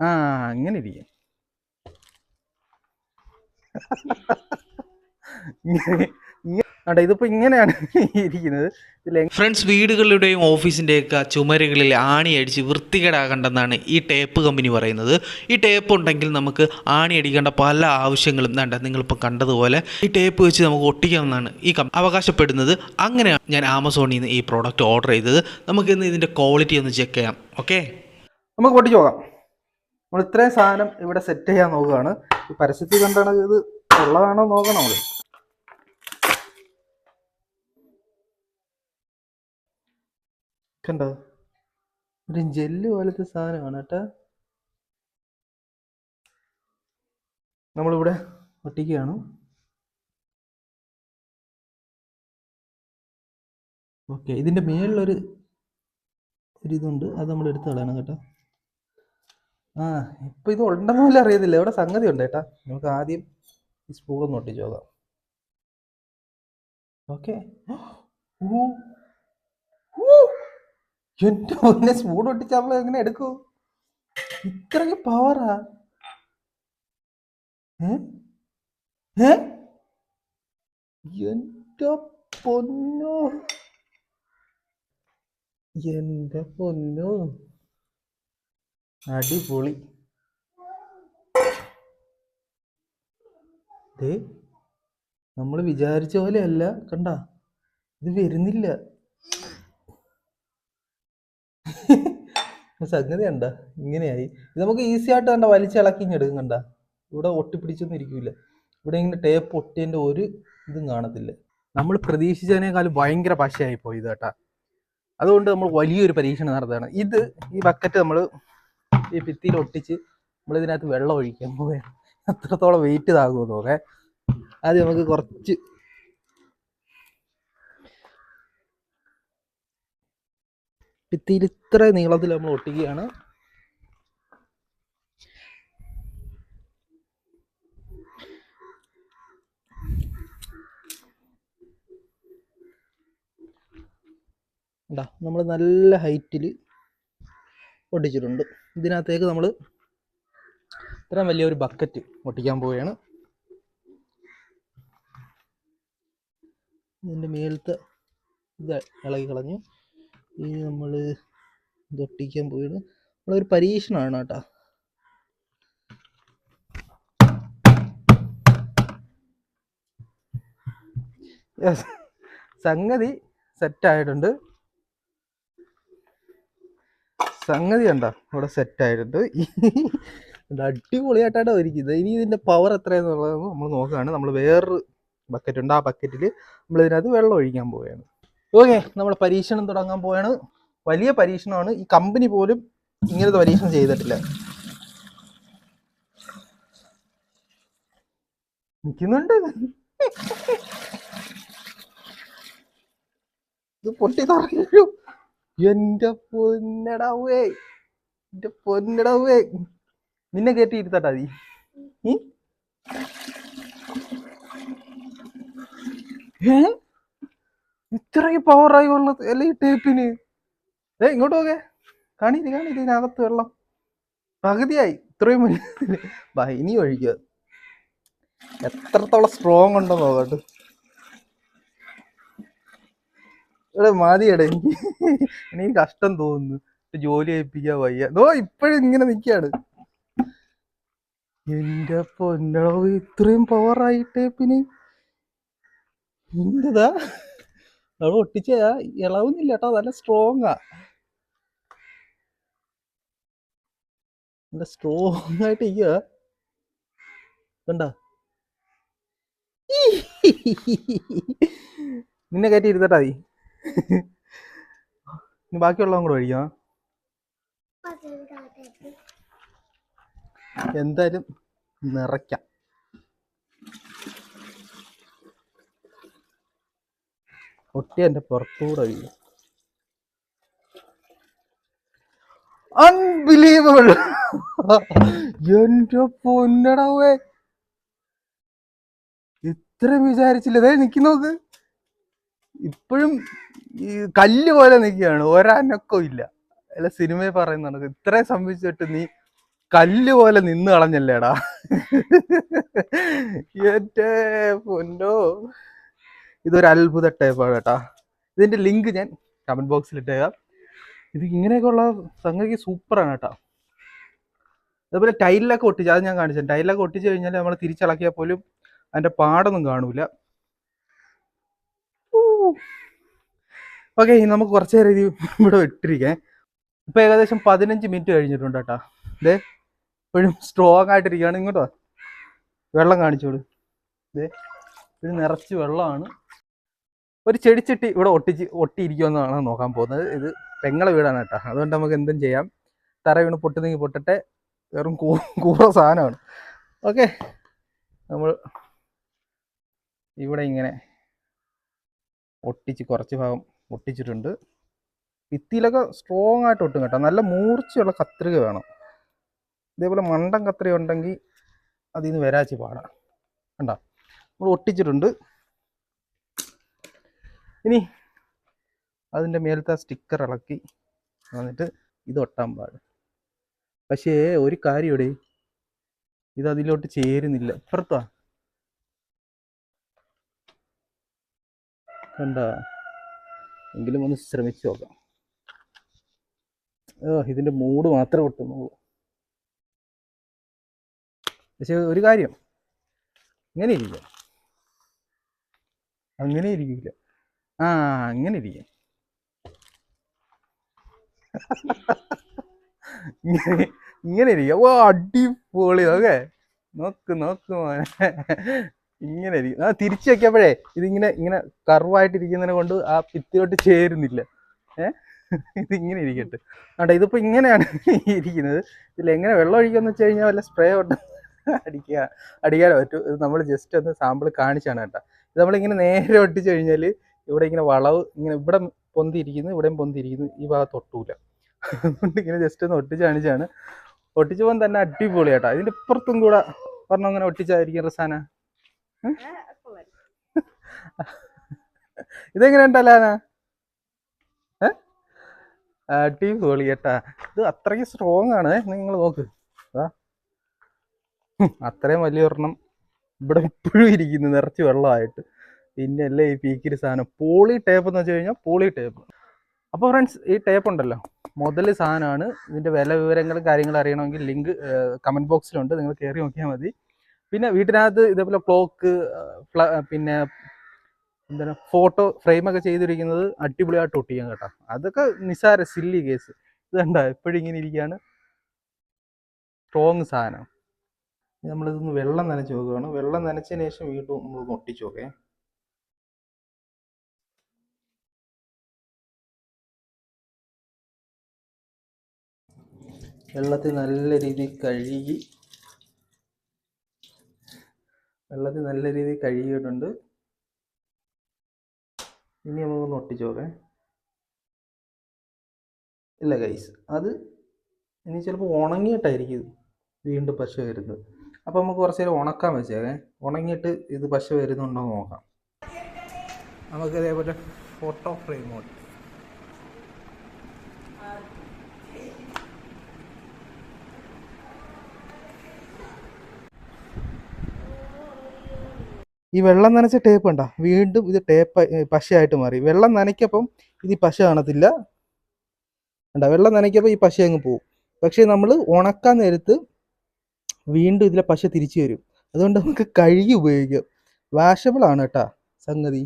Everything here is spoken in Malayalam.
ആ അങ്ങനെ ഇരിക്കും ഇതിപ്പോ ഇങ്ങനെയാണ് ഇരിക്കുന്നത്. ഫ്രണ്ട്സ് വീടുകളുടെയും ഓഫീസിന്റെയൊക്കെ ചുമരുകളിൽ ആണി അടിച്ച് വൃത്തികേടാകണ്ടെന്നാണ് ഈ ടേപ്പ് കമ്പനി പറയുന്നത്. ഈ ടേപ്പ് ഉണ്ടെങ്കിൽ നമുക്ക് ആണി അടിക്കേണ്ട പല ആവശ്യങ്ങളും വേണ്ട നിങ്ങളിപ്പോൾ കണ്ടതുപോലെ ഈ ടേപ്പ് വെച്ച് നമുക്ക് ഒട്ടിക്കാമെന്നാണ് ഈ അവകാശപ്പെടുന്നത്. അങ്ങനെയാണ് ഞാൻ ആമസോണിൽ നിന്ന് ഈ പ്രോഡക്റ്റ് ഓർഡർ ചെയ്തത്. നമുക്കിന്ന് ഇതിന്റെ ക്വാളിറ്റി ഒന്ന് ചെക്ക് ചെയ്യാം. ഓക്കെ നമുക്ക് പൊട്ടിച്ച് നോക്കാം. നമ്മൾ ഇത്രയും സാധനം ഇവിടെ സെറ്റ് ചെയ്യാൻ നോക്കുകയാണ്. ഈ പരസ്യത്തിൽ കണ്ടാണ് ഇത് ഉള്ളതാണോ നോക്കണം നമ്മൾ കണ്ടോ? ഒരു ജെല്ല് പോലത്തെ സാധനമാണ് കേട്ടോ. നമ്മളിവിടെ ഒട്ടിക്കുകയാണ്. ഓക്കെ ഇതിന്റെ മേളിലൊരു ഒരിതുണ്ട് അത് നമ്മൾ എടുത്ത് കളയണം കേട്ടോ. ആ ഇപ്പൊ ഇത് ഉണ്ടെന്ന് പോലും അറിയത്തില്ല. ഇവിടെ സംഗതി ഉണ്ട് കേട്ടാ. നമുക്ക് ആദ്യം ഈ സ്പൂൺ ഒന്ന് ഒട്ടിച്ചു നോക്കാം. ഓക്കെ എന്റെ മുന്നേ സ്പൂൺ ഒട്ടിച്ച് നമ്മൾ എങ്ങനെ എടുക്കൂ? ഇത്രയ്ക്ക് പവറാ? എന്റെ പൊന്നോ. എന്റെ പൊന്നോ. അടിപൊളി. ദേ നമ്മൾ വിചാരിച്ച പോലെ അല്ല കണ്ട? ഇത് വരുന്നില്ല. സംഗതി കണ്ട? ഇങ്ങനെയായി. ഇത് നമുക്ക് ഈസി ആയിട്ട് കണ്ട വലിച്ചിളക്കി ഇങ്ങെടുക്കും കണ്ട? ഇവിടെ ഒട്ടിപ്പിടിച്ചൊന്നും ഇരിക്കൂല. ഇവിടെ ഇങ്ങനെ ടേപ്പ് ഒട്ടിയതിന്റെ ഒരു ഇതും കാണത്തില്ല. നമ്മൾ പ്രതീക്ഷിച്ചതിനേക്കാൾ ഭയങ്കര പശയായി പോയി ഇത് കേട്ടാ. അതുകൊണ്ട് നമ്മൾ വലിയൊരു പരീക്ഷണം നടത്തുകയാണ്. ഇത് ഈ ബക്കറ്റ് നമ്മൾ ഈ ഭിത്തിയിൽ ഒട്ടിച്ച് നമ്മൾ ഇതിനകത്ത് വെള്ളം ഒഴിക്കാൻ പോവുകയാണ്. അത്രത്തോളം വെയിറ്റ് ഇതാകുമോ നോക്കേ ആദ്യം നമുക്ക് കുറച്ച് ഭിത്തിയിൽ ഇത്ര നീളത്തിൽ നമ്മൾ ഒട്ടിക്കുകയാണ്. നമ്മൾ നല്ല ഹൈറ്റിൽ ഒട്ടിച്ചിട്ടുണ്ട് ഇതിനകത്തേക്ക് നമ്മൾ ഇത്രയും വലിയൊരു ബക്കറ്റ് ഒട്ടിക്കാൻ പോവുകയാണ്. ഇതിന്റെ മേലത്തെ ഇത് ഇളകി കളഞ്ഞു. ഇനി നമ്മൾ ഇത് ഒട്ടിക്കാൻ പോവുകയാണ്. നമ്മളൊരു പരീക്ഷണമാണ് കേട്ടോ. സംഗതി സെറ്റായിട്ടുണ്ട് സംഗതി കണ്ട ഇവിടെ സെറ്റ് ആയിട്ടുണ്ട്. ഇത് അടിപൊളിയായിട്ടാണ് ഇരിക്കുന്നത് ഇനി ഇതിന്റെ പവർ എത്രയെന്നുള്ളത് നമ്മൾ നോക്കുകയാണ്. നമ്മൾ വേറൊരു ബക്കറ്റ് ഉണ്ട്. ആ ബക്കറ്റിൽ നമ്മൾ ഇതിനകത്ത് വെള്ളം ഒഴിക്കാൻ പോവുകയാണ്. ഓക്കെ നമ്മൾ പരീക്ഷണം തുടങ്ങാൻ പോവുകയാണ്. വലിയ പരീക്ഷണമാണ്. ഈ കമ്പനി പോലും ഇങ്ങനത്തെ പരീക്ഷണം ചെയ്തിട്ടില്ല. നിൽക്കുന്നുണ്ട് ഇത് പൊട്ടി തറഞ്ഞു എന്റെ പൊന്നടാവേ എന്റെ പൊന്നടാവേ നിന്നെ കയറ്റി ഇരുത്തട്ടാ നീ. ഇത്രയും പവറായി ഉള്ളത് അല്ല ഈ ടേപ്പിന് ഏ ഇങ്ങോട്ട് പോകെ കാണിയില്ല കാണിയില്ല ഇതിനകത്ത് വെള്ളം. പകുതിയായി. ഇത്രയും ഇനി ഒഴിക്കുക എത്രത്തോളം സ്ട്രോങ് ഉണ്ടോ നോക്കട്ടെ മതിയടെ എനിക്ക് എനിക്ക് കഷ്ടം തോന്നുന്നു. ജോലി ഏൽപ്പിക്കാൻ വയ്യ. ഓ ഇപ്പോഴും ഇങ്ങനെ നിക്കാണ്. എന്റെ പൊന്നളവ് ഇത്രയും പവറായിട്ടേ പിന്നെ എന്തതാ അവൾ ഒട്ടിച്ച ഇളവുന്നില്ല കേട്ടോ നല്ല സ്ട്രോങ്ങാ നല്ല സ്ട്രോങ് ആയിട്ട് ഇയ്യ കണ്ട? നിന്നെ കയറ്റി ഇരുത്തട്ടാ ഇനി ബാക്കിയുള്ളതും കൂടെ കഴിക്കാം എന്തായാലും നിറയ്ക്കാം. ഒട്ടി എന്റെ പുറത്തുകൂടെ ഒഴിക്കും. അൺബിലീവബിൾ എന്റെ പൊന്നടവേ. ഇത്രയും വിചാരിച്ചില്ല? ഇതേ നിക്കി നോക്ക് ഇപ്പോഴും ഈ കല്ല് പോലെ നിൽക്കുകയാണ്. ഒരനക്കവും ഇല്ല. അല്ല സിനിമയിൽ പറയുന്നുണ്ട്. ഇത്രയും സംഭവിച്ചിട്ട് നീ കല്ല് പോലെ നിന്ന് കളഞ്ഞല്ലേടാ. ഏറ്റേ പൊന്നോ. ഇതൊരു അത്ഭുത ടൈപ്പാണ് കേട്ടാ. ഇതിന്റെ ലിങ്ക് ഞാൻ കമന്റ് ബോക്സിൽ ഇട്ടേക്കാം. ഇത് ഇങ്ങനെയൊക്കെയുള്ള സംഗതി സൂപ്പറാണ് കേട്ടോ. അതുപോലെ ടൈലിലൊക്കെ ഒട്ടിച്ച് അത് ഞാൻ കാണിച്ചു ടൈലിലൊക്കെ ഒട്ടിച്ച് കഴിഞ്ഞാൽ നമ്മൾ തിരിച്ചിളക്കിയാൽ പോലും അതിന്റെ പാടൊന്നും കാണൂല. ഓക്കെ ഇനി നമുക്ക് കുറച്ച് നേരം ഇവിടെ ഇട്ടിരിക്കേ ഇപ്പൊ ഏകദേശം പതിനഞ്ച് മിനിറ്റ് കഴിഞ്ഞിട്ടുണ്ട് കേട്ടോ. ഇതേ ഇപ്പോഴും സ്ട്രോങ് ആയിട്ടിരിക്കുകയാണ്. ഇങ്ങോട്ടോ. വെള്ളം കാണിച്ചോട് ഇതേ ഇത് നിറച്ച് വെള്ളമാണ്. ഒരു ചെടിച്ചട്ടി ഇവിടെ ഒട്ടിച്ച് ഒട്ടിയിരിക്കുമെന്നാണ് നോക്കാൻ പോകുന്നത്. ഇത് പെങ്ങളെ വീടാണ് കേട്ടോ. അതുകൊണ്ട് നമുക്ക് എന്തും ചെയ്യാം. തറ വീണ് പൊട്ടുന്നെങ്കിൽ പൊട്ടട്ടെ. വെറും കൂ കൂറ സാധനമാണ്. ഓക്കെ നമ്മൾ ഇവിടെ ഇങ്ങനെ ഒട്ടിച്ച് കുറച്ച് ഭാഗം ഒട്ടിച്ചിട്ടുണ്ട്. ഭിത്തിയിലൊക്കെ സ്ട്രോങ് ആയിട്ട് ഒട്ടും കേട്ടോ. നല്ല മൂർച്ചയുള്ള കത്രിക വേണം. ഇതേപോലെ മണ്ടം കത്രിക ഉണ്ടെങ്കിൽ അതിൽ നിന്ന് വരാച്ച് പാടാം. കണ്ടോ? നമ്മൾ ഒട്ടിച്ചിട്ടുണ്ട്. ഇനി അതിന്റെ മേലത്തെ സ്റ്റിക്കർ ഇളക്കി എന്നിട്ട് ഇത് ഒട്ടാൻ പാടും. പക്ഷേ ഒരു കാര്യം ഇത് അതിലോട്ട് ചേരുന്നില്ല. ഇപ്പുറത്താ. കണ്ട? എങ്കിലും ഒന്ന് ശ്രമിച്ചു നോക്കാം. ഓ ഇതിന്റെ മൂഡ് മാത്രം ഒട്ടുന്നുള്ളൂ പക്ഷെ ഒരു കാര്യം. ഇങ്ങനെ ഇരിക്കുക അങ്ങനെ ഇരിക്കില്ല ആ അങ്ങനെ ഇരിക്കും ഇങ്ങനെ ഇങ്ങനെ ഇരിക്കുക ഓ അടിപൊളി. ഓക്കെ. നോക്ക് നോക്ക് മോനെ. ഇങ്ങനെ ഇരിക്കും ആ തിരിച്ചു വെക്കപ്പോഴേ ഇതിങ്ങനെ ഇങ്ങനെ കറുവായിട്ടിരിക്കുന്നതിനെ കൊണ്ട് ആ ഭിത്തിയോട്ട് ചേരുന്നില്ല. ഏ? ഇതിങ്ങനെ ഇരിക്കട്ടെ. ആട്ടെ ഇതിപ്പോ ഇങ്ങനെയാണ് ഇരിക്കുന്നത്. ഇതിൽ എങ്ങനെ വെള്ളം ഒഴിക്കാന്ന് വെച്ച് കഴിഞ്ഞാൽ വല്ല സ്പ്രേ കൊണ്ട് അടിക്കുക അടിക്കാനോ പറ്റും. ഇത് നമ്മൾ ജസ്റ്റ് ഒന്ന് സാമ്പിൾ കാണിച്ചാണ് കേട്ടോ. ഇത് നമ്മളിങ്ങനെ നേരെ ഒട്ടിച്ചു കഴിഞ്ഞാൽ ഇവിടെ ഇങ്ങനെ വളവ് ഇങ്ങനെ ഇവിടെ പൊന്തിയിരിക്കുന്നു ഇവിടെയും പൊന്തിയിരിക്കുന്നു. ഈ ഭാഗത്ത് ഒട്ടൂല. അതുകൊണ്ട് ഇങ്ങനെ ജസ്റ്റ് ഒന്ന് ഒട്ടിച്ച് കാണിച്ചാണ്. ഒട്ടിച്ചപ്പോൾ തന്നെ അടിപൊളി കേട്ടോ ഇതിന്റെ ഇപ്പുറത്തും കൂടെ പറഞ്ഞ അങ്ങനെ ഒട്ടിച്ചായിരിക്കും റസാന. ഇതെങ്ങനെ ഉണ്ടല്ലാന അടിപൊളി ഇത് അത്രയ്ക്ക് സ്ട്രോങ് ആണ്. നിങ്ങൾ നോക്ക്. അത്രയും വലിയ ഒരെണ്ണം ഇവിടെ ഇപ്പോഴും ഇരിക്കുന്നു നിറച്ച് വെള്ളമായിട്ട്. പിന്നെ അല്ലേ ഈ പീക്കിരി സാധനം. പോളി ടേപ്പ് എന്ന് വെച്ച് കഴിഞ്ഞാൽ പോളി ടേപ്പ് അപ്പോൾ ഫ്രണ്ട്സ് ഈ ടേപ്പ് ഉണ്ടല്ലോ. മുതൽ സാധനമാണ് ഇതിന്റെ വില വിവരങ്ങളും കാര്യങ്ങളും അറിയണമെങ്കിൽ ലിങ്ക് കമന്റ് ബോക്സിലുണ്ട് നിങ്ങൾ കയറി നോക്കിയാൽ മതി. പിന്നെ വീട്ടിനകത്ത് ഇതേപോലെ ക്ലോക്ക് പിന്നെ എന്താണ് ഫോട്ടോ ഫ്രെയിമൊക്കെ ചെയ്തിരിക്കുന്നത് അടിപൊളിയായിട്ട് ഒട്ടിക്കാൻ കേട്ടോ. അതൊക്കെ നിസാര സില്ലി കേസ് ഇത് കണ്ട? എപ്പോഴും ഇങ്ങനെ ഇരിക്കുകയാണ് സ്ട്രോങ് സാധനം. നമ്മളിതൊന്ന് വെള്ളം നനച്ച് നോക്കുകയാണ്. വെള്ളം നനച്ചതിന് ശേഷം വീണ്ടും നമ്മളൊന്ന് ഒട്ടിച്ച് നോക്കേ. വെള്ളത്തിൽ നല്ല രീതിയിൽ കഴുകി വെള്ളത്തിൽ നല്ല രീതിയിൽ കഴുകിയിട്ടുണ്ട്. ഇനി നമുക്കൊന്ന് ഒട്ടിച്ച് നോക്കാം. ഇല്ല ഗൈസ് അത് ഇനി ചിലപ്പോൾ ഉണങ്ങിയിട്ടായിരിക്കും വീണ്ടും പശ വരുന്നത്. അപ്പോൾ നമുക്ക് കുറച്ച് നേരം ഉണക്കാൻ വെച്ചേക്കേ. ഉണങ്ങിയിട്ട് ഇത് പശ വരുന്നുണ്ടോ എന്ന് നോക്കാം. നമുക്ക് ഇതേപോലെ ഫോട്ടോ ഫ്രെയിം ഈ വെള്ളം നനച്ച ടേപ്പ് ഉണ്ടോ വീണ്ടും ഇത് ടേപ്പ് പശയായിട്ട് മാറി. വെള്ളം നനയ്ക്കപ്പം ഇത് പശ കാണത്തില്ല. ഉണ്ടോ വെള്ളം നനയ്ക്കപ്പം ഈ പശ അങ്ങ് പോവും. പക്ഷേ നമ്മൾ ഉണക്കാൻ നേരത്ത് വീണ്ടും ഇതിലെ പശ തിരിച്ചു വരും. അതുകൊണ്ട് നമുക്ക് കഴുകി ഉപയോഗിക്കാം. വാഷബിൾ ആണ് കേട്ടാ സംഗതി.